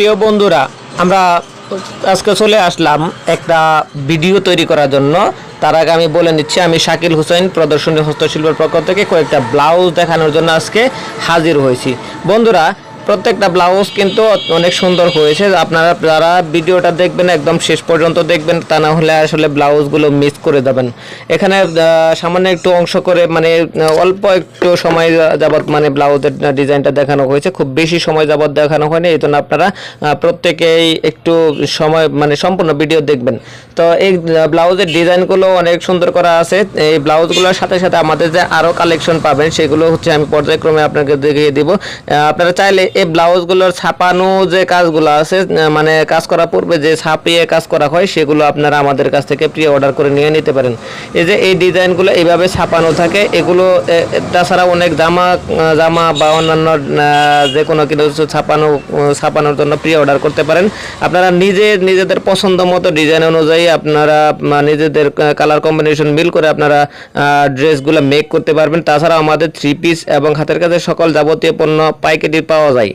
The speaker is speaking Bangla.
প্রিয় বন্ধুরা, আমরা আজকে চলে আসলাম একটা ভিডিও তৈরি করার জন্য। তার আগে আমি বলে নিচ্ছি, আমি শাকিল হুসেন, প্রদর্শনী হস্তশিল্পের পক্ষ থেকে কয়েকটা ব্লাউজ দেখানোর জন্য আজকে হাজির হয়েছি। বন্ধুরা প্রত্যেকটা ব্লাউজ কিন্তু অনেক সুন্দর হয়েছে। আপনারা, যারা ভিডিওটা দেখবেন একদম শেষ পর্যন্ত দেখবেন, তা না হলে আসলে ব্লাউজগুলো মিস করে দেবেন এখানে সামান্য একটু অংশ করে মানে অল্প একটু সময় যাবত মানে ব্লাউজের ডিজাইনটা দেখানো হয়েছে। খুব বেশি সময় যাবত দেখানো হয়নি, এই জন্য আপনারা প্রত্যেকেই একটু সময় মানে সম্পূর্ণ ভিডিও দেখবেন। তো এই ব্লাউজের ডিজাইনগুলো অনেক সুন্দর করা আছে। এই ব্লাউজগুলোর সাথে সাথে আমাদের যে আরও কালেকশন পাবেন, সেগুলো হচ্ছে আমি পর্যায়ক্রমে আপনাকে দেখিয়ে দিব। আপনারা চাইলে এই ব্লাউজগুলোর ছাপানো যে কাজগুলো আছে মানে কাজ করার পূর্বে যে ছাপিয়ে কাজ করা হয়, সেগুলো আপনারা আমাদের কাছ থেকে প্রি অর্ডার করে নিয়ে নিতে পারেন। এই যে এই ডিজাইনগুলো এইভাবে ছাপানো থাকে, এগুলো তাছাড়া অনেক জামা জামা বা অন্যান্য যে কোনো কিছু ছাপানো ছাপানোর জন্য প্রি অর্ডার করতে পারেন। আপনারা নিজে, নিজেদের পছন্দ মতো ডিজাইন অনুযায়ী আপনারা নিজেদের কালার কম্বিনেশন মিল করে আপনারা ড্রেসগুলো মেক করতে পারবেন। তাছাড়া আমাদের থ্রি পিস এবং হাতের কাছে সকল যাবতীয় পণ্য পাইকারি পাওয়া যায়।